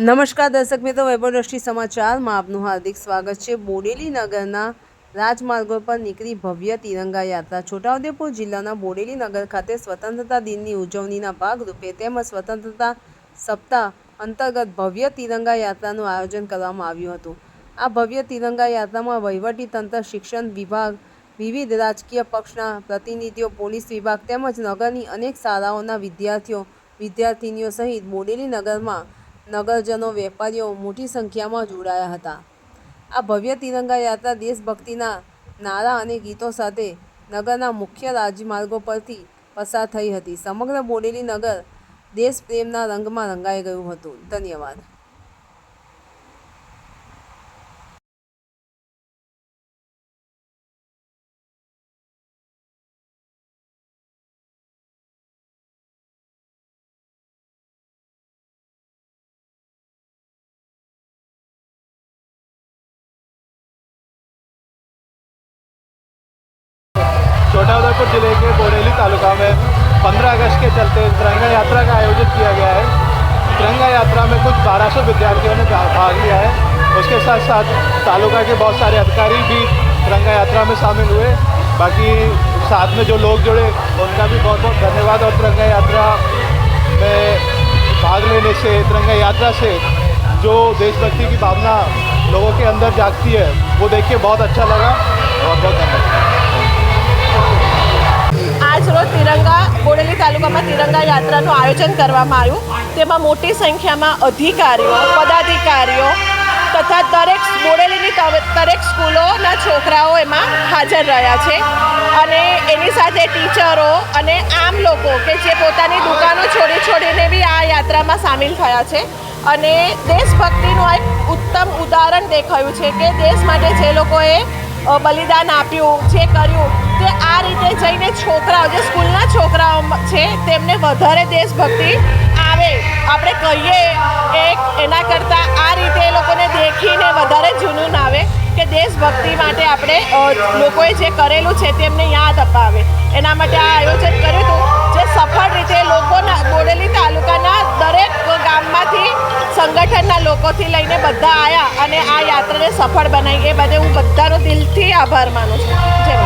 નમસ્કાર દર્શક મિત્રો વૈભવદ્રષ્ટિ સમાચારમાં આપનું હાર્દિક સ્વાગત છે. બોડેલી નગરના રાજમાર્ગો પર નીકળી ભવ્ય તિરંગા યાત્રા. છોટાઉદેપુર જિલ્લાના બોડેલી નગર ખાતે સ્વતંત્રતા દિનની ઉજવણીના ભાગરૂપે તેમજ સ્વતંત્રતા સપ્તાહ અંતર્ગત ભવ્ય તિરંગા યાત્રાનું આયોજન કરવામાં આવ્યું હતું. આ ભવ્ય તિરંગા યાત્રામાં વહીવટી તંત્ર શિક્ષણ વિભાગ, વિવિધ રાજકીય પક્ષના પ્રતિનિધિઓ, પોલીસ વિભાગ તેમજ નગરની અનેક શાળાઓના વિદ્યાર્થીઓ, વિદ્યાર્થિનીઓ સહિત બોડેલી નગરમાં નગરજનો વેપારીઓ મોટી સંખ્યામાં જોડાયા હતા. આ ભવ્ય તિરંગા યાત્રા દેશભક્તિના નારા અને ગીતો સાથે નગરના મુખ્ય રાજમાર્ગો પરથી પસાર થઈ હતી. સમગ્ર બોડેલી નગર દેશપ્રેમના રંગમાં રંગાઈ ગયું હતું. ધન્યવાદ. छोटाउदेपुर ज़िले के बोरेली तालुका में 15 अगस्त के चलते तिरंगा यात्रा का आयोजन किया गया है। तिरंगा यात्रा में कुछ 1200 विद्यार्थियों ने भाग लिया है। उसके साथ साथ तालुका के बहुत सारे अधिकारी भी तिरंगा यात्रा में शामिल हुए। बाकी साथ में जो लोग जुड़े, उनका भी बहुत बहुत धन्यवाद और तिरंगा यात्रा में भाग लेने से, तिरंगा यात्रा से जो देशभक्ति की भावना लोगों के अंदर जागती है, वो देख के बहुत अच्छा लगा बहुत बहुत धन्यवाद। રોજ તિરંગા બોડેલી તાલુકામાં તિરંગા યાત્રાનું આયોજન કરવામાં આવ્યું. તેમાં મોટી સંખ્યામાં અધિકારીઓ, પદાધિકારીઓ તથા દરેક બોડેલીની દરેક સ્કૂલોના છોકરાઓ એમાં હાજર રહ્યા છે. અને એની સાથે ટીચરો અને આમ લોકો કે જે પોતાની દુકાનો છોડી છોડીને બી આ યાત્રામાં સામેલ થયા છે. અને દેશભક્તિનું એક ઉત્તમ ઉદાહરણ દેખાયું છે કે દેશ માટે જે લોકોએ બલિદાન આપ્યું, જે કર્યું તે આ રીતે જઈને છોકરાઓ, જે સ્કૂલના છોકરાઓ છે, તેમને વધારે દેશભક્તિ આવે. આપણે કહીએ એક એના કરતાં આ રીતે એ લોકોને દેખીને વધારે જુનૂન આવે કે દેશભક્તિ માટે આપણે લોકોએ જે કરેલું છે તેમને યાદ અપાવે. એના માટે આ આયોજન કર્યું હતું, જે સફળ રીતે લોકોના, બોડેલી તાલુકાના દરેક ગામમાંથી સંગઠનના લોકોથી લઈને બધા આવ્યા અને આ યાત્રાને સફળ બનાવી. એ બધે હું બધાનો દિલથી આભાર માનું છું. જય